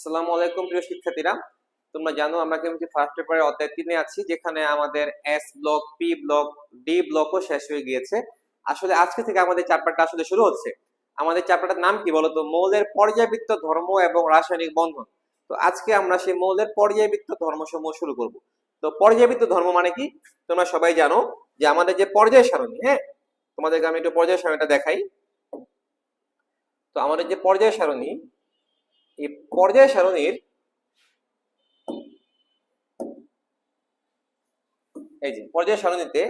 আসসালামু আলাইকুম, প্রিয় শিক্ষার্থীরা। তোমরা জানো, আমরা কেমিস্ট্রি ফার্স্ট পেপারের অধ্যায় তিনে আছি, যেখানে আমাদের S block P block D ব্লকও শেষ হয়ে গিয়েছে। আসলে আজকে থেকে আমাদের চ্যাপ্টারটা আসলে শুরু হচ্ছে। আমাদের চ্যাপ্টারটার নাম কি বলতো মৌলের পর্যায়বৃত্ত ধর্ম এবং রাসায়নিক বন্ধন। তো আজকে আমরা সেই মৌলের পর্যায়বৃত্ত ধর্মসমূহ শুরু করব। তো পর্যায়বৃত্ত ধর্ম মানে কি? তোমরা সবাই জানো যে আমাদের যে পর্যায় সারণী হ্যাঁ? তোমাদেরকে আমি একটু পর্যায় সারণীটা দেখাই। তো আমাদের যে পর্যায় সারণী এই পর্যায় সারণীর এই যে পর্যায় সারণীতে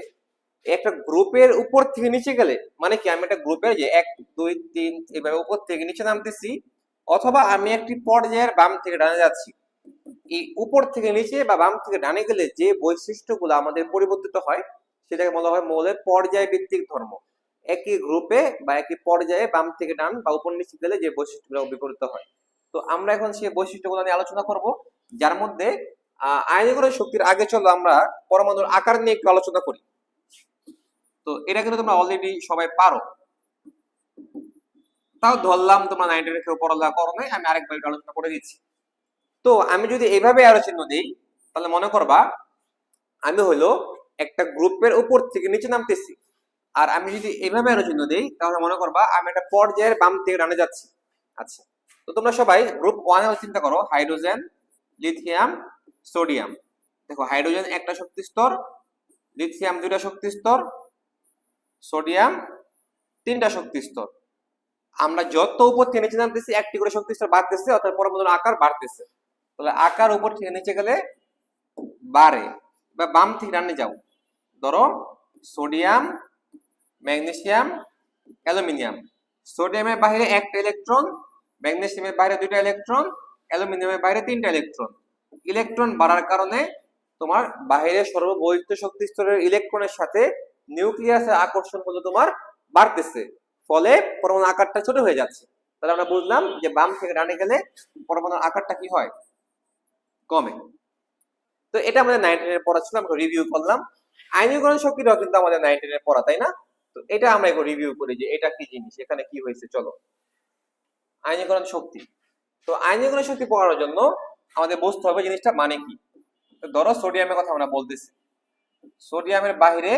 একটা গ্রুপের উপর থেকে নিচে গেলে মানে কি আমি একটা গ্রুপের যে এক, দুই, তিন উপর থেকে নিচে নামতেছি, অথবা আমি একটি পর্যায়ের বাম থেকে ডানে যাচ্ছি। এই উপর থেকে নিচে বা বাম থেকে ডানে গেলে যে বৈশিষ্ট্যগুলো আমাদের পরিবর্তিত হয়, সেটাকে বলা হয় মৌলের পর্যায় ভিত্তিক ধর্ম। একই গ্রুপে বা একই পর্যায়ে বাম থেকে ডান বা উপর নিচে গেলে যে বৈশিষ্ট্যগুলো বিপরীত হয়। তো আমরা এখন সেই বৈশিষ্ট্যগুলো নিয়ে আলোচনা করব, যার মধ্যে আয়নীকরণ শক্তির আগে চলো আমরা পরমাণুর আকার নিয়ে একটু আলোচনা করি। তো এটা কিন্তু তোমরা অলরেডি সবাই পারো। তাও ধরলাম তোমরা নাইনটি কেউ পড়ালেখা করো নাই, আমি আরেকবার একটু আলোচনা করে দিচ্ছি। তো আমি যদি এইভাবে আরও চিহ্ন দিই, তাহলে মনে করবা, আমি হলো একটা গ্রুপের উপর থেকে নিচে নামতেছি। আর আমি যদি এইভাবে আরও চিহ্ন দিই, তাহলে মনে করবা আমি একটা পর্যায়ের বাম থেকে ডানে যাচ্ছি। আচ্ছা তো তোমরা সবাই গ্রুপ ওয়ানে চিন্তা করো হাইড্রোজেন লিথিয়াম সোডিয়াম দেখো হাইড্রোজেন একটা শক্তি স্তর লিথিয়াম দুইটা শক্তি স্তর সোডিয়াম তিনটা শক্তি স্তর। আমরা যত উপর থেকে নিচে নামতেছি, একটি করে শক্তি স্তর বাড়তেছে, অর্থাৎ পরমাণুর আকার বাড়তেছে। তাহলে আকার উপর থেকে নিচে গেলে বাড়ে, বা বাম থেকে ডানে যাও। ধরো সোডিয়াম ম্যাগনেসিয়াম অ্যালুমিনিয়াম সোডিয়ামের বাইরে একটা ইলেকট্রন ম্যাগনেসিয়ামের বাইরে দুইটা ইলেকট্রন অ্যালুমিনিয়ামের বাইরে তিনটা ইলেকট্রন ইলেকট্রন বাড়ার কারণে তোমার বাইরের সর্ববহিষ্ঠ শক্তি স্তরের ইলেকট্রনের সাথে নিউক্লিয়াসের আকর্ষণ হলো তোমার বাড়তেছে। ফলে পরমাণু আকারটা ছোট হয়ে যাচ্ছে। তাহলে আমরা বুঝলাম যে বাম থেকে ডানে গেলে পরমাণুর আকারটা কি হয়? কমে। তো এটা আমাদের নাইনটিনের পড়া ছিল, আমরা রিভিউ করলাম। আইনীকরণ শক্তিটাও কিন্তু আমাদের নাইনটিনের পড়া, তাই না? তো এটা আমরা একটু রিভিউ করি যে এটা কি জিনিস, এখানে কি হয়েছে, চলো। আইনীকরণ শক্তি। তো আইনীকরণ শক্তি পড়ার জন্য আমাদের বুঝতে হবে জিনিসটা মানে কি। ধরো সোডিয়ামের কথা আমরা বলতেছি। সোডিয়ামের বাইরে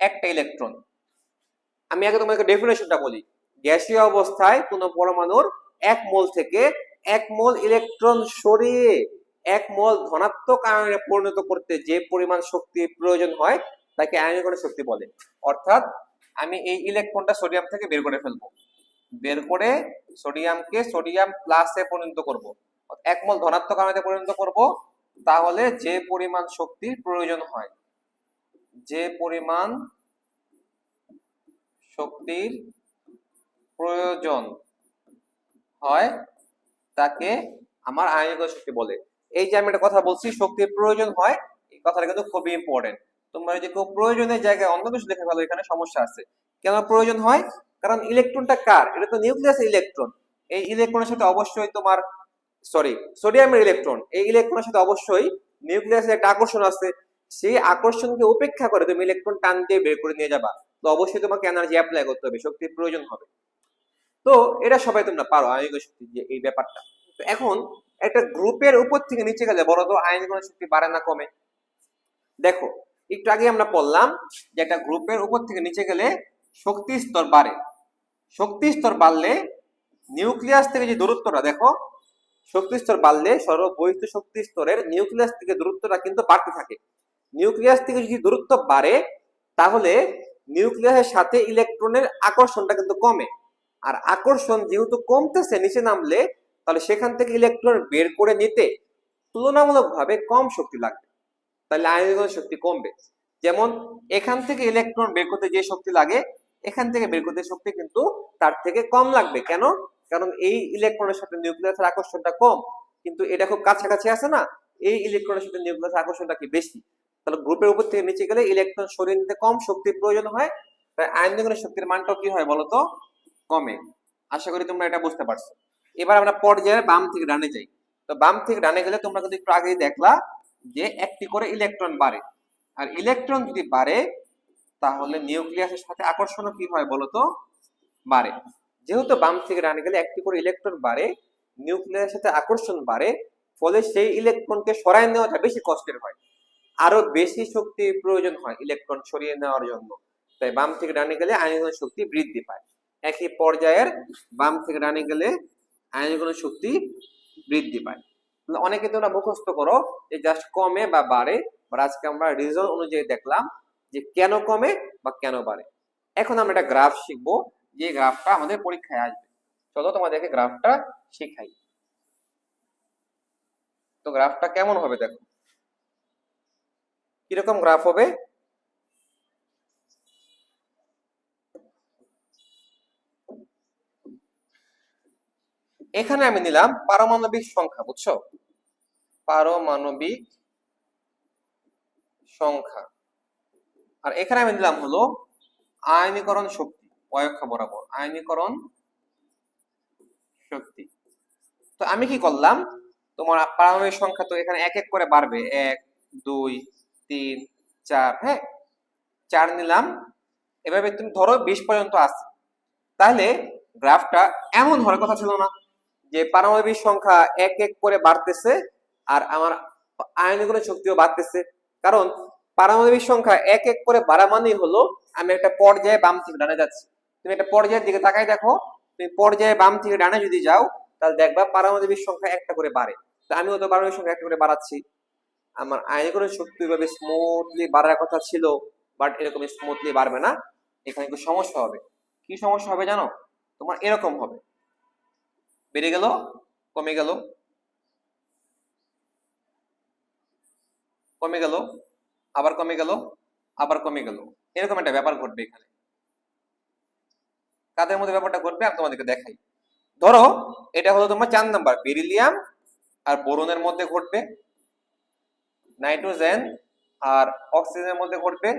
একটা ইলেকট্রন। আমি আগে তোমাকে ডেফিনেশনটা বলি। গ্যাসীয় অবস্থায় কোনো পরমাণুর এক মোল থেকে এক মোল ইলেকট্রন সরিয়ে এক মোল ধনাত্মক আয়নে পরিণত করতে যে পরিমাণ শক্তি প্রয়োজন হয়, তাকে আয়নীকরণ শক্তি বলে। অর্থাৎ আমি এই ইলেকট্রনটা সোডিয়াম থেকে বের করে ফেলব। বের করে সোডিয়ামকে সোডিয়াম প্লাসে পরিণত করব। এক মোল ধনাত্মক আয়নে পরিণত করব, তাহলে যে পরিমাণ শক্তির প্রয়োজন হয়, যে পরিমাণ শক্তির প্রয়োজন হয়, তাকে আমার আয়নীকরণ শক্তি বলে। এই যে আমি একটা কথা বলছি, শক্তির প্রয়োজন হয়, এই কথাটা কিন্তু খুবই ইম্পর্টেন্ট তোমরা যদি কেউ প্রয়োজনের জায়গায় অন্য কিছু দেখে ফেলো, এখানে সমস্যা আছে। কেন প্রয়োজন হয়? কারণ ইলেকট্রনটা কার? এটা তো নিউক্লিয়াস ইলেকট্রন। এই ইলেকট্রনের সাথে অবশ্যই তোমার সরি সোডিয়ামের ইলেকট্রন। এই ইলেকট্রনের সাথে অবশ্যই নিউক্লিয়াসের একটা আকর্ষণ আছে। সেই আকর্ষণকে উপেক্ষা করে তুমি ইলেকট্রন টান দিয়ে বের করে নিয়ে যাবা। তো অবশ্যই তোমাকে এনার্জি অ্যাপ্লাই করতে হবে, শক্তির প্রয়োজন হবে। তো এটা সবাই তোমরা পারো আয়নিক শক্তি যে এই ব্যাপারটা। তো এখন একটা গ্রুপের উপর থেকে নিচে গেলে বড় তো আয়নিক শক্তি বাড়ে না কমে? দেখো, একটু আগে আমরা পড়লাম যে একটা গ্রুপের উপর থেকে নিচে গেলে শক্তি স্তর বাড়ে। শক্তি স্তর বাড়লে নিউক্লিয়াস থেকে যে দূরত্বটা, দেখো, শক্তি স্তর বাড়লে সর্ববহিষ্ঠ শক্তি স্তরের নিউক্লিয়াস থেকে দূরত্বটা কিন্তু বাড়তে থাকে। নিউক্লিয়াস থেকে যদি দূরত্ব বাড়ে, তাহলে নিউক্লিয়াসের সাথে ইলেকট্রনের আকর্ষণটা কিন্তু কমে। আর আকর্ষণ যেহেতু কমতেছে, নিচে নামলে, তাহলে সেখান থেকে ইলেকট্রন বের করে নিতে তুলনামূলকভাবে কম শক্তি লাগবে। তাহলে আয়নীকরণ শক্তি কমবে। যেমন, এখান থেকে ইলেকট্রন বের করতে যে শক্তি লাগে এখান থেকে বের করতে শক্তি কিন্তু তার থেকে কম লাগবে। কেন? কারণ এই ইলেকট্রনের সাথে নিউক্লিয়াসের আকর্ষণটা কম। কিন্তু এটা খুব কাছাকাছি আছে না? এই ইলেকট্রনের সাথে নিউক্লিয়াসের আকর্ষণটা কি বেশি? তাহলে গ্রুপের উপর থেকে নিচে গেলে ইলেকট্রন সরিয়ে নিতে কম শক্তির প্রয়োজন হয়। তাই আয়নীকরণ শক্তির মানটাও কি হয় বলতো? কমে। আশা করি তোমরা এটা বুঝতে পারছ। এবার আমরা পর্যায়ে বাম থেকে ডানে যাই। তো বাম থেকে ডানে গেলে তোমরা কিন্তু একটু আগেই দেখলা যে একটি করে ইলেকট্রন বাড়ে। আর ইলেকট্রন যদি বাড়ে তাহলে নিউক্লিয়াসের সাথে আকর্ষণও কি হয় বলতো বাড়ে যেহেতু বাম থেকে ডানে গেলে একটি করে ইলেকট্রন বাড়ে, নিউক্লিয়াসের সাথে আকর্ষণ বাড়ে, ফলে সেই ইলেকট্রনকে সরায় নেওয়াটা বেশি কষ্টের হয়। আরও বেশি শক্তির প্রয়োজন হয় ইলেকট্রন সরিয়ে নেওয়ার জন্য। তাই বাম থেকে ডানে গেলে আয়নীকরণ শক্তি বৃদ্ধি পায়। একই পর্যায়ের বাম থেকে ডানে গেলে আয়নীকরণ শক্তি বৃদ্ধি পায়। অনেকে তোমরা মুখস্থ করো যে জাস্ট কমে বা বাড়ে আজকে আমরা রিজন অনুযায়ী দেখলাম যে কেন কমে বা কেন বাড়ে। এখন আমরা একটা গ্রাফ শিখব, যে গ্রাফটা আমাদের পরীক্ষায় আসবে। চলো তোমাদেরকে গ্রাফটা শেখাই। তো গ্রাফটা কেমন হবে দেখো? কীরকম গ্রাফ হবে? এখানে আমি নিলাম পারমাণবিক সংখ্যা, বুঝছ? পারমাণবিক সংখ্যা। আর এখানে আমি নিলাম হলো আয়নীকরণ শক্তি অয়ক্ষা বরাবর আয়নীকরণ শক্তি। তো আমি কি করলাম? তোমার পারমাণবিক সংখ্যা তো এখানে এক এক করে বাড়বে। এক, দুই, তিন, চার হ্যাঁ? চার নিলাম। এভাবে তুমি ধরো বিশ পর্যন্ত আছে। তাহলে গ্রাফটা এমন হওয়ার কথা ছিল না যে পারমাণবিক সংখ্যা এক এক করে বাড়তেছে আর আমার আয়নীকরণ শক্তিও বাড়তেছে। কারণ পারমাণবিক সংখ্যা এক এক করে বাড়া মানেই হলো, আমি একটা পর্যায়ে বাম থেকে ডানে যাচ্ছি। তুমি একটা পর্যায়ের দিকে তাকাই দেখো, তুমি পর্যায়ে বাম থেকে ডানে যদি যাও, তাহলে দেখবা পারমাণবিক সংখ্যা একটা করে বাড়ে। তো আমিও তো পারমাণবিক সংখ্যা একটা করে বাড়াচ্ছি। আমার আয়নীকরণ শক্তি ভাবে স্মুথলি বাড়ার কথা ছিল বাট এরকম স্মুথলি বাড়বে না। এখানে একটু সমস্যা হবে। কি সমস্যা হবে জানো? তোমার এরকম হবে। বেড়ে গেল? কমে গেল? কমে গেল? আবার কমে গেল, আবার কমে গেল। এরকম একটা ব্যাপার ঘটবে এখানে। কাদের মধ্যে ব্যাপারটা ঘটবে? আমি তোমাদেরকে দেখাই। ধরো, এটা হলো তোমার চার নাম্বার। বেরিলিয়াম আর বোরনের মধ্যে ঘটবে, নাইট্রোজেন আর অক্সিজেনের মধ্যে ঘটবে,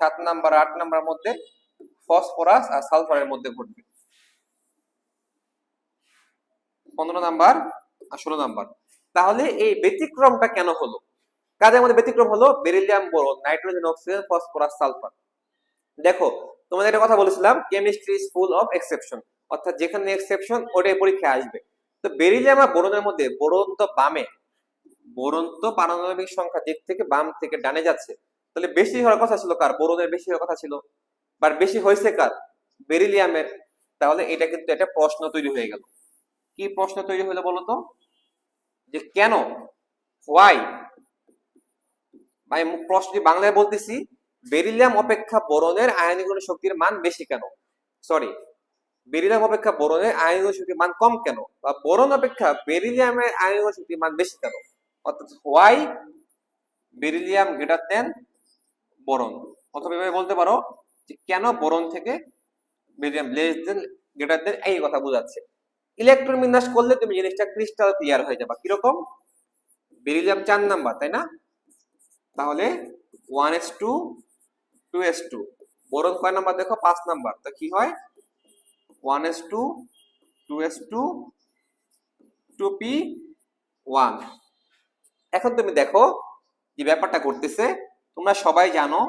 সাত নাম্বার, আট নাম্বার মধ্যে ফসফরাস আর সালফারের মধ্যে ঘটবে। পনেরো নাম্বার আর ষোলো নাম্বার। তাহলে এই ব্যতিক্রমটা কেন হলো? কাজের মধ্যে ব্যতিক্রম হলো beryllium boron, nitrogen oxygen, phosphorus, sulphur. দেখো, তোমাদের একটা কথা বলেছিলাম chemistry is full of exception অর্থাৎ যেখানে এক্সেপশন ওটাই পরীক্ষায় আসবে। তো বেরিলিয়াম আর বোরনের মধ্যে বোরন তো বামে বোরন তো পারমাণবিক সংখ্যা দিক থেকে বাম থেকে ডানে যাচ্ছে। তাহলে বেশি হওয়ার কথা ছিল কার? বোরনের বেশি হওয়ার কথা ছিল। বাট বেশি হয়েছে কার? বেরিলিয়ামের। তাহলে এটা কিন্তু একটা প্রশ্ন তৈরি হয়ে গেল। কি প্রশ্ন তৈরি হলো বলতো? যে কেন? হোয়াই আমি প্রশ্নটি বাংলায় বলতেছি, বেরিলিয়াম অপেক্ষা বোরনের আয়নীকরণ শক্তির মান বেশি কেন? সরি বেরিলিয়াম অপেক্ষা বোরনের আয়নীকরণ শক্তির মান কম কেন? বা বোরন অপেক্ষা বেরিলিয়ামের আয়নীকরণ শক্তির মান বেশি কেন? অর্থাৎ why beryllium greater than boron? অথবা এভাবে বলতে পারো যে কেন বোরন থেকে beryllium less than greater than এই কথা বোঝাচ্ছে। ইলেকট্রন বিন্যাস করলে তুমি জিনিসটা ক্রিস্টাল ক্লিয়ার হয়ে যাবে। কীরকম? বেরিলিয়াম চার নাম্বার, তাই না? তাহলে one S two two S two boron কয় নাম্বার দেখো? পাঁচ নাম্বার। তো কি হয়? One S two two S two two P one এখন তুমি দেখো যে ব্যাপারটা করতেছে তোমরা সবাই জানো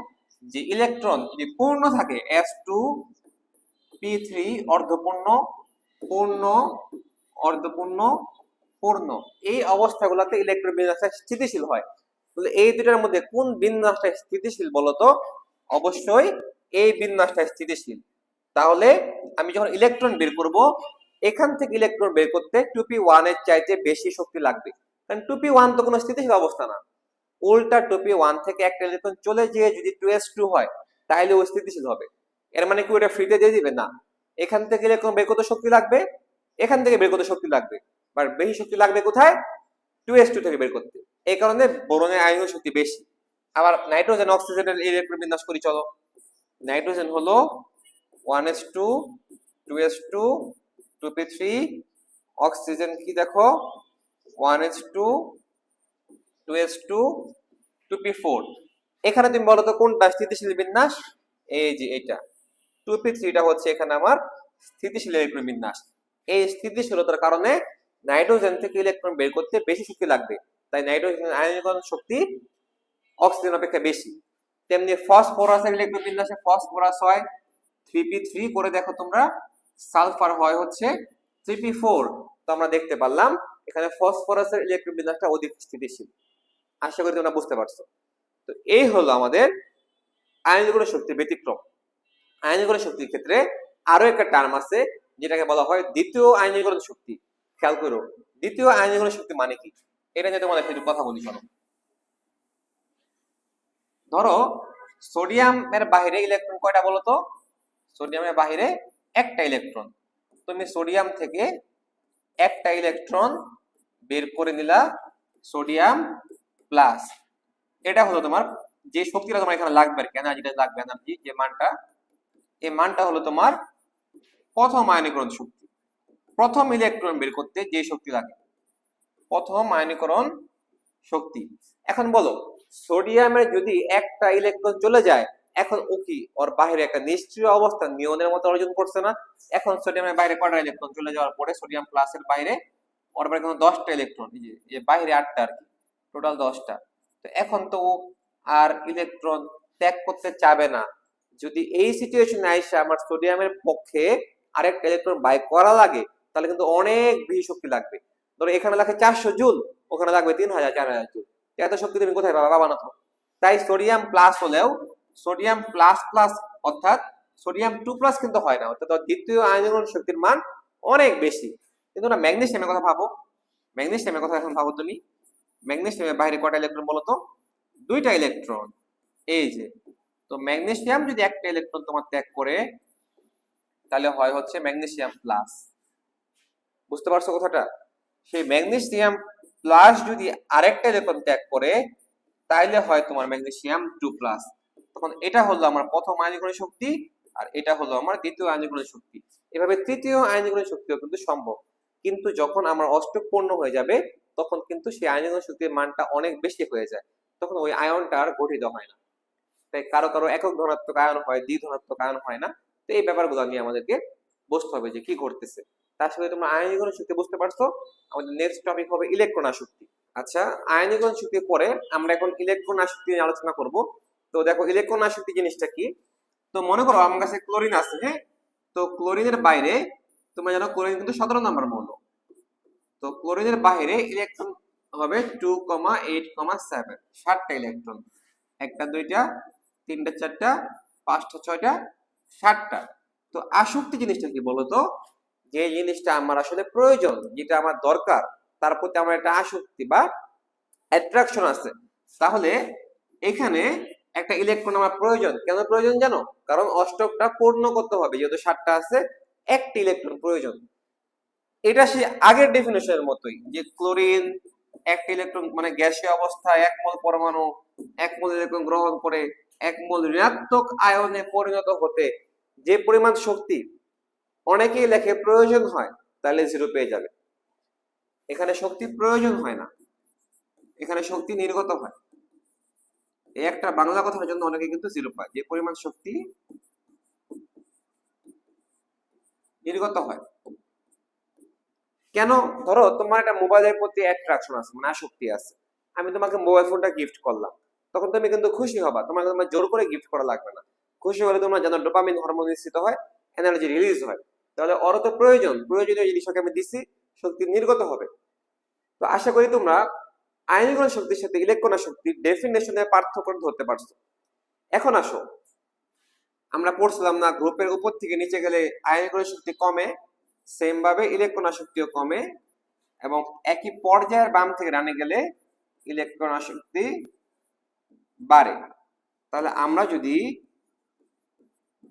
যে ইলেকট্রন যদি পূর্ণ থাকে এস টু পি থ্রি অর্ধপূর্ণ, পূর্ণ অর্ধপূর্ণ, পূর্ণ। এই অবস্থাগুলোতে ইলেকট্রন বিন্যাসটা স্থিতিশীল হয়। এই দুটার মধ্যে কোন বিন্যাসটা স্থিতিশীল বলতো? অবশ্যই এই বিন্যাসটা স্থিতিশীল। তাহলে আমি যখন ইলেকট্রন বের করব, এখান থেকে ইলেকট্রন বের করতে টুপি ওয়ানের চাইতে বেশি শক্তি লাগবে। কারণ টুপি ওয়ান তো কোনো স্থিতিশীল অবস্থা না। উল্টা টুপি ওয়ান থেকে একটা ইলেকট্রন চলে যেয়ে যদি টু এস টু হয় তাহলে ও স্থিতিশীল হবে। এর মানে কি ওটা ফ্রিতে দিয়ে দিবে? না। এখান থেকে ইলেকট্রন বের করতে শক্তি লাগবে, এখান থেকে বের করতে শক্তি লাগবে। বাট বেশি শক্তি লাগবে কোথায়? টু এস টু থেকে বের করতে। এই কারণে বোরনের আয়নীয় শক্তি বেশি। আবার নাইট্রোজেন, অক্সিজেনের ইলেকট্রন বিন্যাস করি, চলো। নাইট্রোজেন হলো one S two two S two two P three, oxygen কি দেখো? One S two two S two two P four. এখানে তুমি বলো তো কোনটা স্থিতিশীল বিন্যাস? এই যে এটা। টু পি থ্রিটা হচ্ছে এখানে আমার স্থিতিশীল ইলেকট্রন বিন্যাস। এই স্থিতিশীলতার কারণে নাইট্রোজেন থেকে ইলেকট্রন বের করতে বেশি শক্তি লাগবে। তাই নাইট্রোজেন আয়নীকরণ শক্তি অক্সিজেন অপেক্ষা বেশি। তেমনি ফসফরাসের ইলেকট্রন বিন্যাসে ফসফরাস হয় থ্রি পি থ্রি করে দেখো তোমরা সালফার হয় হচ্ছে থ্রি পি ফোর তো আমরা দেখতে পারলাম, এখানে ফসফরাসের ইলেকট্রন বিন্যাসটা অধিক স্থিতিশীল আশা করি তোমরা বুঝতে পারছ। তো এই হলো আমাদের আয়নীকরণ শক্তি ব্যতিক্রম। আয়নীকরণ শক্তির ক্ষেত্রে আরও একটা টার্ম আছে, যেটাকে বলা হয় দ্বিতীয় আয়নীকরণ শক্তি। খেয়াল করো, দ্বিতীয় আয়নীকরণ শক্তি মানে কি? এটা নিয়ে তোমাদের একটু কথা বলি চলো ধরো সোডিয়ামের বাইরে ইলেকট্রন কয়টা বলো তো? সোডিয়ামের বাইরে একটা ইলেকট্রন তুমি সোডিয়াম থেকে একটা ইলেকট্রন বের করে নিলা সোডিয়াম প্লাস এটা হলো তোমার যে শক্তিটা তোমার এখানে লাগবে আর কি এনার্জিটা লাগবে এনার্জি যে মানটা। এই মানটা হলো তোমার প্রথম আয়নীকরণ শক্তি। প্রথম ইলেকট্রন বের করতে যে শক্তি লাগে। প্রথম আয়নীকরণ শক্তি। এখন বলো সোডিয়ামের যদি একটা ইলেকট্রন চলে যায়, এখন ও কি ওর বাইরে একটা নিষ্ক্রিয় অবস্থা নিয়নের মতো অর্জন করছে না? এখন সোডিয়ামের বাইরে কটা ইলেকট্রন চলে যাওয়ার পরে সোডিয়াম প্লাসের বাইরে ওর বাইরে কোনো দশটা ইলেকট্রন এই যে বাইরে আটটা আর কি টোটাল দশটা। তো এখন তো ও আর ইলেকট্রন ত্যাগ করতে চাবে না। যদি এই সিচুয়েশনে আইসা আমার সোডিয়ামের পক্ষে আরেকটা ইলেকট্রন বাই করা লাগে, তাহলে কিন্তু অনেক বেশি শক্তি লাগবে। ধরো এখানে লাগে চারশো জুল, ওখানে লাগবে তিন হাজার চার হাজার জুল এত শক্তি তুমি কোথায় পাবা? বাবা না তো তাই সোডিয়াম প্লাস হলেও সোডিয়াম প্লাস প্লাস অর্থাৎ সোডিয়াম টু প্লাস কিন্তু হয় না। অর্থাৎ দ্বিতীয় আয়নীকরণ শক্তির মান অনেক বেশি। কিন্তু না ম্যাগনেসিয়ামের কথা ভাবো। ম্যাগনেসিয়ামের কথা এখন ভাবো তুমি। ম্যাগনেশিয়ামের বাইরে কটা ইলেকট্রন বলো তো? দুইটা ইলেকট্রন এই যে, তো ম্যাগনেসিয়াম যদি একটা ইলেকট্রন তোমার ত্যাগ করে, তাহলে হয় হচ্ছে ম্যাগনেসিয়াম প্লাস বুঝতে পারছ কথাটা? সেই ম্যাগনেসিয়াম প্লাস যদি আরেকটা ইলেকট্রন ত্যাগ করে, তাইলে হয় তোমার ম্যাগনেসিয়াম টু প্লাস। তখন এটা হলো আমার প্রথম আয়নীকরণ শক্তি, আর এটা হলো আমার দ্বিতীয় আয়নীকরণ শক্তি। এভাবে তৃতীয় আয়নীকরণ শক্তিও কিন্তু সম্ভব। কিন্তু যখন আমার অষ্টক পূর্ণ হয়ে যাবে, তখন কিন্তু সেই আয়নীকরণ শক্তির মানটা অনেক বেশি হয়ে যায়। তখন ওই আয়নটা আর গঠিত হয় না। তাই কারও কারও একক ধনাত্মক আয়ন হয়, দ্বি ধনাত্মক আয়ন হয় না। তো এই ব্যাপারগুলো নিয়ে আমাদেরকে বুঝতে হবে যে কি ঘটতেছে। তার সাথে তোমরা আয়নীকরণ শক্তি বুঝতে পারছ। আমাদের নেক্সট টপিক হবে ইলেকট্রন আসক্তি। আচ্ছা আয়নীকরণ শক্তির পরে আমরা এখন ইলেকট্রন আসক্তি নিয়ে আলোচনা করব। তো দেখো ইলেকট্রন আসক্তি জিনিসটা কি? তো মনে করো আমার কাছে ক্লোরিন আছে হ্যাঁ? তো ক্লোরিনের বাইরে তোমরা জানো ক্লোরিন কিন্তু সতেরো নম্বর মৌল। তো ক্লোরিনের বাইরে ইলেকট্রন হবে two comma eight comma seven ষাটটা ইলেকট্রন একটা, দুইটা, তিনটা, চারটা, পাঁচটা, ছয়টা ষাটটা তো আসক্তি জিনিসটা কি বলতো? যে জিনিসটা আমার আসলে প্রয়োজন, যেটা আমার দরকার, তার প্রতি আমার একটা আসক্তি বা অ্যাট্রাকশন আছে। তাহলে এখানে একটা ইলেকট্রন আমার প্রয়োজন। কেন প্রয়োজন জানো? কারণ অষ্টকটা পূর্ণ করতে হবে, যেহেতু ষাটটা আছে, একটি ইলেকট্রন প্রয়োজন। এটা সে আগের ডেফিনেশনের মতোই, যে ক্লোরিন একটা ইলেকট্রন মানে গ্যাসীয় অবস্থায় এক মোল পরমাণু, এক মোল ইলেকট্রন গ্রহণ করে, এক মোল ঋণাত্মক আয়নে পরিণত হতে যে পরিমাণ শক্তি অনেকেই লেখে প্রয়োজন হয়, তাহলে জিরো পেয়ে যাবে। এখানে শক্তি প্রয়োজন হয় না। এখানে শক্তি নির্গত হয়। এই একটা বাংলা কথার জন্য অনেকে কিন্তু জিরো পায়। যে পরিমাণ শক্তি নির্গত হয়। কেন? ধরো, তোমার একটা মোবাইলের প্রতি অ্যাট্রাকশন আছে মানে আসক্তি আছে। আমি তোমাকে মোবাইল ফোনটা গিফট করলাম। তখন তুমি কিন্তু খুশি হবা। তোমাকে তোমার জোর করে গিফট করা লাগবে না। খুশি হলে তোমার যেন ডোপামিন হরমোন নিঃসৃত হয় এনার্জি রিলিজ হয়। তাহলে ওর তো প্রয়োজন, প্রয়োজনীয় জিনিসটাকে আমি দিচ্ছি শক্তি নির্গত হবে। তো আশা করি তোমরা আয়নীকরণ শক্তির সাথে ইলেকট্রন শক্তির ডেফিনেশনের পার্থক্য ধরতে পারছ। এখন আসো। আমরা পড়ছিলাম না গ্রুপের উপর থেকে নিচে গেলে আয়নীকরণ শক্তি কমে সেম ভাবে ইলেকট্রন আসক্তিও কমে, এবং একই পর্যায়ের বাম থেকে ডানে গেলে ইলেকট্রন আসক্তি বাড়ে। তাহলে আমরা যদি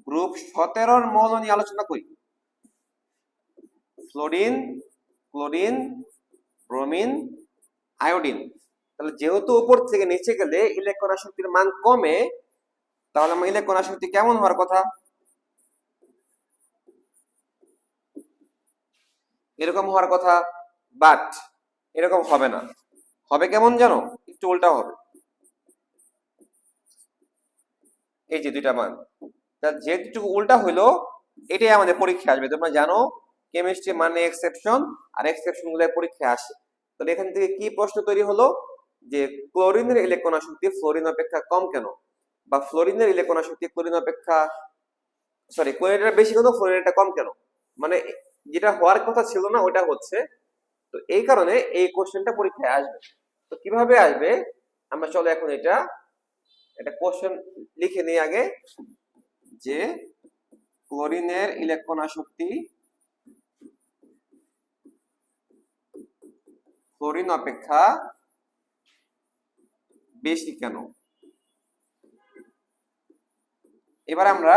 গ্রুপ সতেরোর মৌল নিয়ে আলোচনা করি ফ্লোরিন ক্লোরিন, ব্রোমিন, আয়োডিন। তাহলে যেহেতু উপর থেকে নিচে গেলে ইলেকট্রন আসক্তির মান কমে, তাহলে আমার ইলেকট্রন আসক্তি কেমন হওয়ার কথা? এরকম হওয়ার কথা বাট এরকম হবে না। হবে কেমন জানো? একটু উল্টা হবে। এই যে দুইটা মান। যেটুকু উল্টা হইল, এটাই আমাদের পরীক্ষা আসবে। তোমরা জানো কেমিস্ট্রি মানে এক্সেপশন আর এক্সেপশনগুলো পরীক্ষা আসে। তাহলে এখান থেকে কি প্রশ্ন তৈরি হলো? যে ক্লোরিনের ইলেকট্রন আসক্তি ফ্লোরিন অপেক্ষা কম কেন? বা ফ্লোরিনের ইলেকট্রন আসক্তি ক্লোরিন অপেক্ষা সরি ক্লোরিনটা বেশি কেন ফ্লোরিনটা কম কেন? মানে যেটা হওয়ার কথা ছিল না, ওটা হচ্ছে, তো এই কারণে এই কোশ্চেনটা পরীক্ষায় আসবে। তো কীভাবে আসবে? আমরা চলো এখন এটা এটা কোশ্চেন লিখে নিই আগে যে ক্লোরিনের ইলেকট্রন আসক্তি ক্লোরিন অপেক্ষা বেশি কেন? এবার আমরা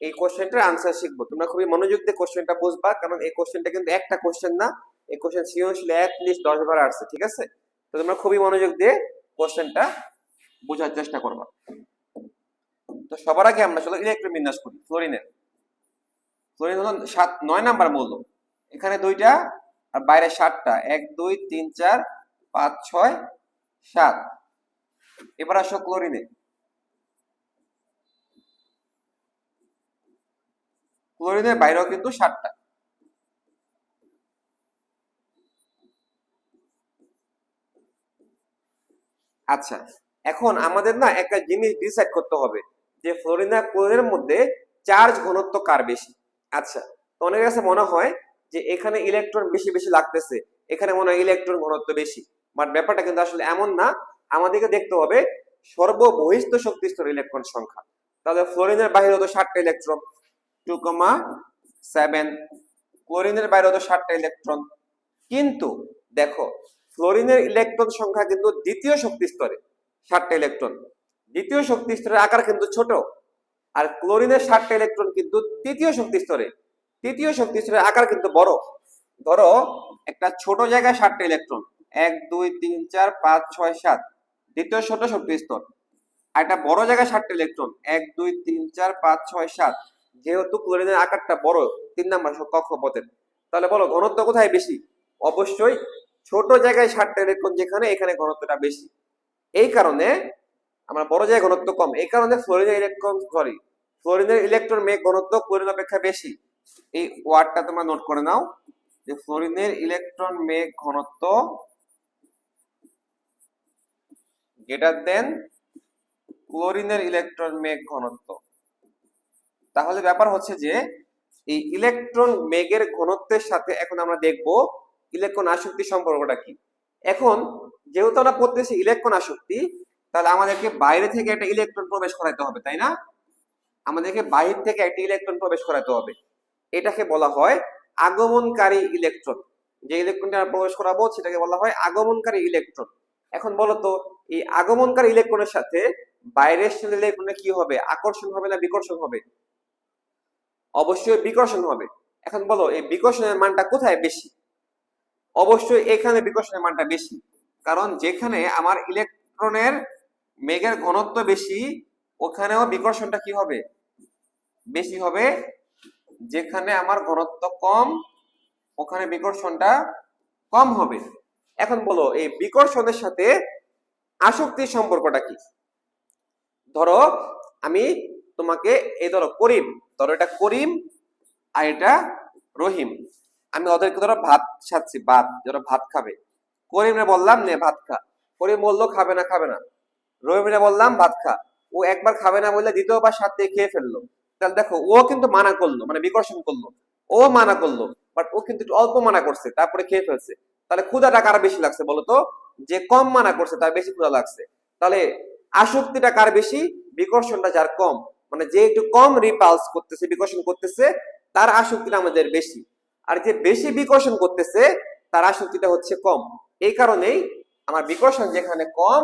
এই কোশ্চেনটার আনসার শিখব। তোমরা খুবই মনোযোগ দিয়ে কোশ্চেনটা বুঝবা, কারণ এই কোশ্চেনটা কিন্তু একটা কোশ্চেন না। এই কোশ্চেন সৃজনশীল অ্যাটলিস্ট দশ বার আসছে, ঠিক আছে? তো তোমরা খুবই মনোযোগ দিয়ে কোশ্চেনটা বোঝার চেষ্টা করবা। তো সবার আগে আমরা চলো ইলেকট্রন বিন্যাস করি ফ্লোরিনের ফ্লোরিন হলো সাত, নয় নাম্বার মূল্য এখানে দুইটা আর বাইরে সাতটা, এক, দুই, তিন, চার, পাঁচ, ছয়, সাত। এবার আসো ক্লোরিনে ক্লোরিনের বাইরেও কিন্তু সাতটা। আচ্ছা এখন আমাদের না একটা জিনিস ডিসাইড করতে হবে যে ফ্লোরিন ক্লোরিনের মধ্যে চার্জ ঘনত্ব কার বেশি? আচ্ছা তো অনেকের কাছে মনে হয় যে এখানে ইলেকট্রন বেশি বেশি লাগতেছে, এখানে মনে হয় ইলেকট্রন ঘনত্ব বেশি। বাট ব্যাপারটা কিন্তু আসলে এমন না, আমাদেরকে দেখতে হবে সর্ববহিষ্ঠ শক্তি স্তর ইলেকট্রন সংখ্যা। তাহলে ফ্লোরিনের বাইরে হতো ষাটটা ইলেকট্রন টু কমা সেভেন ক্লোরিনের বাইরে হতো ষাটটা ইলেকট্রন কিন্তু দেখো ফ্লোরিনের ইলেকট্রন সংখ্যা কিন্তু দ্বিতীয় শক্তি স্তরে ষাটটা ইলেকট্রন দ্বিতীয় শক্তি স্তরের আকার কিন্তু ছোট। আর ক্লোরিনের ষাটটা ইলেকট্রন কিন্তু তৃতীয় শক্তি স্তরে তৃতীয় শক্তি স্তরের আকার কিন্তু বড়। ধরো একটা ছোট জায়গায় ষাটটা ইলেকট্রন। এক, দুই, তিন, চার, পাঁচ, ছয়, সাত। দ্বিতীয় ছোট শক্তি স্তর। আর একটা বড় জায়গায় ষাটটা ইলেকট্রন। এক, দুই, তিন, চার, পাঁচ, ছয়, সাত। যেহেতু ক্লোরিনের আকারটা বড়, তিন নাম্বার কক্ষপথের। তাহলে বলো ঘনত্ব কোথায় বেশি? অবশ্যই ছোট জায়গায় ষাটটা ইলেকট্রন যেখানে, এখানে ঘনত্বটা বেশি। এই কারণে আমরা বড় জায়গায় ঘনত্ব কম। এই কারণে ফ্লোরিনের ইলেকট্রন সরি ফ্লোরিনের ইলেকট্রন মেঘ ঘনত্ব ক্লোরিন অপেক্ষা বেশি। এই ওয়ার্ডটা তোমরা নোট করে নাও যে ফ্লোরিনের ইলেকট্রন মেঘ ঘনত্ব গ্রেটার দেন ক্লোরিনের ইলেকট্রন মেঘ ঘনত্ব। তাহলে ব্যাপার হচ্ছে যে এই ইলেকট্রন মেঘের ঘনত্বের সাথে এখন আমরা দেখব ইলেকট্রন আসক্তি সম্পর্কটা কি। এখন যেহেতু আমরা পড়তেছি ইলেকট্রন আসক্তি, তাহলে আমাদেরকে বাইরে থেকে একটা ইলেকট্রন প্রবেশ করাইতে হবে, তাই না? আমাদেরকে বাহির থেকে একটা ইলেকট্রন প্রবেশ করাতে হবে। এটাকে বলা হয় আগমনকারী ইলেকট্রন যে ইলেকট্রনটা আমরা প্রবেশ করাবো, সেটাকে বলা হয় আগমনকারী ইলেকট্রন এখন বলো তো এই আগমনকারী ইলেকট্রনের সাথে বাইরের ইলেকট্রনে কি হবে? আকর্ষণ হবে না বিকর্ষণ হবে? অবশ্যই বিকর্ষণ হবে। এখন বলো, এই বিকর্ষণের মানটা কোথায় বেশি? অবশ্যই এখানে বিকর্ষণের মানটা বেশি। কারণ যেখানে আমার ইলেকট্রনের মেঘের ঘনত্ব বেশি, ওখানেও বিকর্ষণটা কি হবে? বেশি হবে যেখানে আমার ঘনত্ব কম, ওখানে বিকর্ষণটা কম হবে। এখন বলো, এই বিকর্ষণের সাথে আসক্তির সম্পর্কটা কি? ধরো, আমি তোমাকে, এই ধরো, করিম। ধরো, এটা করিম আর এটা রহিম। আমি ওদেরকে ধরো ভাত খাচ্ছি ভাত, ধরো ভাত খাবে। করিমরে বললাম, নে, ভাত খা। করিম বলল, খাবে না খাবে না। রহিমরে বললাম, ভাত খা। ও একবার খাবে না বললে দ্বিতীয়বার সাথ খেয়ে ফেলল। তাহলে দেখো, ও কিন্তু মানা করল মানে বিকর্ষণ করল। ও মানা করল বাট ও কিন্তু একটু অল্প মানা করছে, তারপরে খেয়ে ফেলছে। তাহলে ক্ষুধাটা কার বেশি লাগছে বলতো যে কম মানা করছে, তার বেশি ক্ষুধা লাগছে। তাহলে আসক্তিটা কার বেশি? বিকর্ষণটা যার কম। মানে যে একটু কম রিপালস করতেছে, বিকর্ষণ করতেছে, তার আসক্তিটা আমাদের বেশি। আর যে বেশি বিকর্ষণ করতেছে, তার আসক্তিটা হচ্ছে কম। এই কারণেই আমার বিকর্ষণ যেখানে কম,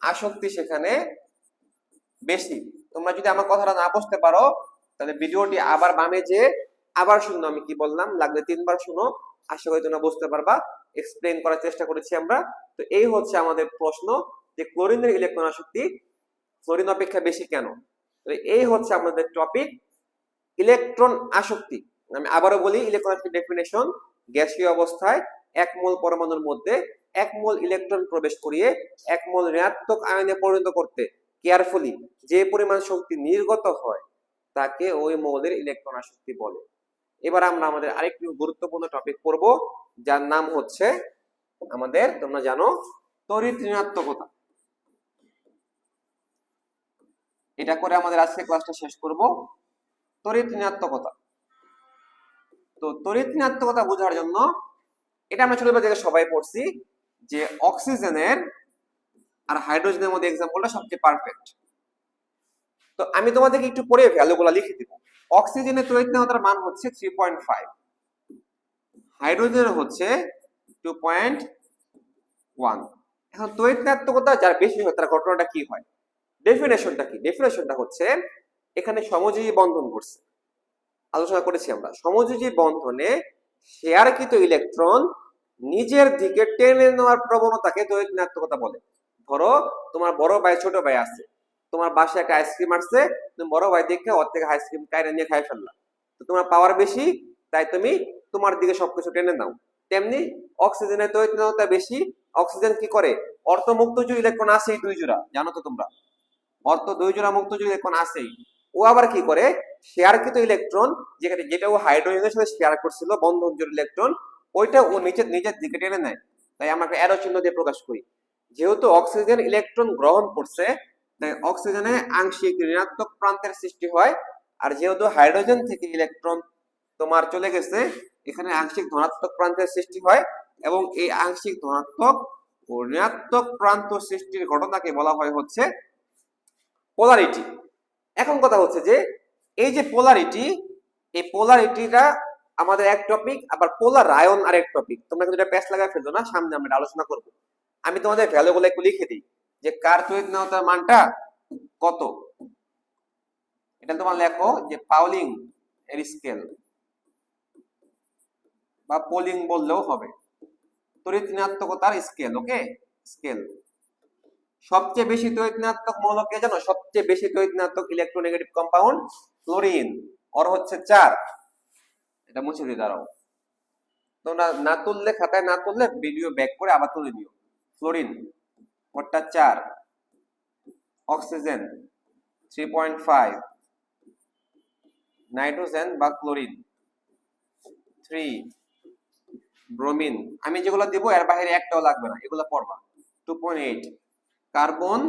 আসক্তি সেখানে বেশি। তোমরা যদি আমার কথাটা না বুঝতে পারো, তাহলে ভিডিওটি আবার বামে যে আবার শুনো আমি কি বললাম? লাগলে তিনবার শুনো আশা করি তোমরা বুঝতে পারবা। এক্সপ্লেন করার চেষ্টা করেছি আমরা। তো এই হচ্ছে আমাদের প্রশ্ন যে ক্লোরিনের ইলেকট্রন আসক্তি ফ্লোরিন অপেক্ষা বেশি কেন? তো এই হচ্ছে আমাদের টপিক ইলেকট্রন আসক্তি। আমি আবারও বলি, ইলেকট্রন আসক্তি ডেফিনেশন গ্যাসীয় অবস্থায় এক মোল পরমাণুর মধ্যে এক মোল ইলেকট্রন প্রবেশ করিয়ে এক মোল ঋণাত্মক আয়নে পরিণত করতে কেয়ারফুলি যে পরিমাণ শক্তি নির্গত হয়, তাকে ওই মৌলের ইলেকট্রন আসক্তি বলে। এবার আমরা আমাদের আরেকটি গুরুত্বপূর্ণ টপিক পড়ব, যার নাম হচ্ছে, আমাদের তোমরা জানো, তড়িৎ ঋণাত্মকতা। এটা করে আমাদের আজকে ক্লাসটা শেষ করব, তড়িৎ ঋণাত্মকতা। তো তড়িৎ ঋণাত্মকতা বোঝার জন্য, এটা আমরা ছোটবেলা থেকে সবাই পড়ছি, যে অক্সিজেনের আর হাইড্রোজেনের মধ্যে এক্সাম্পলটা সবচেয়ে পারফেক্ট তো আমি তোমাদেরকে একটু পরে ভ্যালুগুলো লিখে দিব। অক্সিজেনের তড়িৎ তড়িৎনাহতার মান হচ্ছে থ্রি পয়েন্ট ফাইভ হাইড্রোজেনের হচ্ছে টু পয়েন্ট ওয়ান এখন তড়িৎনাত্মকতা যার বেশি হয়, তার ঘটনাটা কি হয়? ডেফিনেশনটা কি? ডেফিনেশনটা হচ্ছে এখানে সমযোজী বন্ধন করছে আলোচনা করেছি আমরা। সমযোজী বন্ধনে শেয়ারকৃত ইলেকট্রন নিজের দিকে টেনে নেওয়ার প্রবণতাকে তড়িৎনাত্মকতা বলে। ধরো, তোমার বড় ভাই, ছোট ভাই আছে। তোমার বাসায় একটা আইসক্রিম আসছে, তুমি বড় ভাই দেখে ওর থেকে আইসক্রিম কাইরে নিয়ে খাই ফেললা। তো তোমার পাওয়ার বেশি, তাই তুমি তোমার দিকে সবকিছু টেনে নাও। তেমনি অক্সিজেনের তড়িৎনাত্মকতা বেশি। অক্সিজেন কি করে? অর্থ মুক্ত যে ইলেকট্রন আছেই দুই জোড়া, জানো তো তোমরা? অর্থ দুই জোড়া মুক্ত যে ইলেকট্রন আছেই। ও আবার কি করে? শেয়ারকৃত ইলেকট্রন যেখানে যেটা ও হাইড্রোজেনের সাথে শেয়ার করছিল বন্ধন জোড় ইলেকট্রন ওইটা ও নিচের নিজের দিকে টেনে নেয়। তাই আমরা অ্যারো চিহ্ন দিয়ে প্রকাশ করি। যেহেতু অক্সিজেন ইলেকট্রন গ্রহণ করছে, তাই অক্সিজেনে আংশিক ঋণাত্মক প্রান্তের সৃষ্টি হয়। আর যেহেতু হাইড্রোজেন থেকে ইলেকট্রন তোমার চলে গেছে, এখানে আংশিক ধনাত্মক প্রান্তের সৃষ্টি হয় এবং এই আংশিক ধনাত্মক ও ঋণাত্মক প্রান্ত সৃষ্টির ঘটনাকে বলা হয় হচ্ছে পোলারিটি। এখন কথা হচ্ছে যে, এই যে পোলারিটি, এই পোলারিটিটা আমাদের এক টপিক আবার পোলার আয়ন এক টপিক তোমরা কিন্তু এটা প্যাচ লাগায় ফেলছো না, সামনে আমরা আলোচনা করব। আমি তোমাদের ভ্যালুগুলো একটু লিখে দিই। যে কার তড়িৎনাহতার মানটা কত? এটা তোমার লেখো যে পাউলিং এর স্কেল বা পোলিং বললেও হবে। তড়িৎ ঋণাত্মকতার স্কেল ওকে স্কেল সবচেয়ে বেশি তড়িৎ ঋণাত্মক মৌলক কে জানো? সবচেয়ে বেশি তড়িৎ ঋণাত্মক ইলেকট্রোনেগেটিভ কম্পাউন্ড ক্লোরিন ওর হচ্ছে চার। এটা মুছে দিয়ে দাঁড়াও। তোমরা না তুললে খাতায় না তুললে ভিডিও ব্যাক করে আবার তুলে দিও ফ্লোরিন ওরটা চার, oxygen three point five, nitrogen বা ক্লোরিন থ্রি, ব্রোমিন। আমি যেগুলো দিব, এর বাইরে একটাও লাগবে না, এগুলো পড়বা টু পয়েন্ট এইট, কার্বন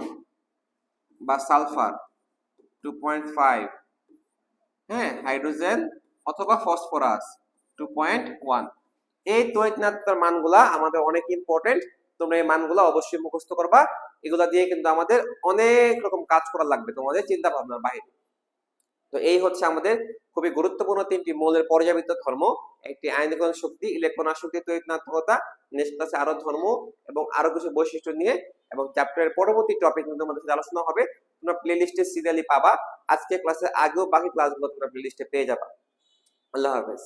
বা সালফার। টু পয়েন্ট ফাইভ হ্যাঁ হাইড্রোজেন অথবা ফসফরাস। Two point one. এই তৈতনাত্মার মানগুলা আমাদের অনেক ইম্পর্টেন্ট তোমরা এই মানগুলো অবশ্যই মুখস্থ করবা। এগুলা দিয়ে কিন্তু আমাদের অনেক রকম কাজ করা লাগবে তোমাদের চিন্তা ভাবনার বাইরে। তো এই হচ্ছে আমাদের খুবই গুরুত্বপূর্ণ তিনটি মৌলের পর্যাবৃত্ত ধর্ম। একটি আইনগণ শক্তি, ইলেকট্রন আসক্তি তৈতনাত্মকতা নেক্সট আছে আরও ধর্ম এবং আরও কিছু বৈশিষ্ট্য নিয়ে। এবং চ্যাপ্টারের পরবর্তী টপিক কিন্তু আমাদের সাথে আলোচনা হবে। তোমরা প্লে লিস্টে সিরিয়ালি পাবা। আজকে ক্লাসের আগেও বাকি ক্লাসগুলো তোমরা প্লে লিস্টে পেয়ে যাবা। আল্লাহ হাফেজ।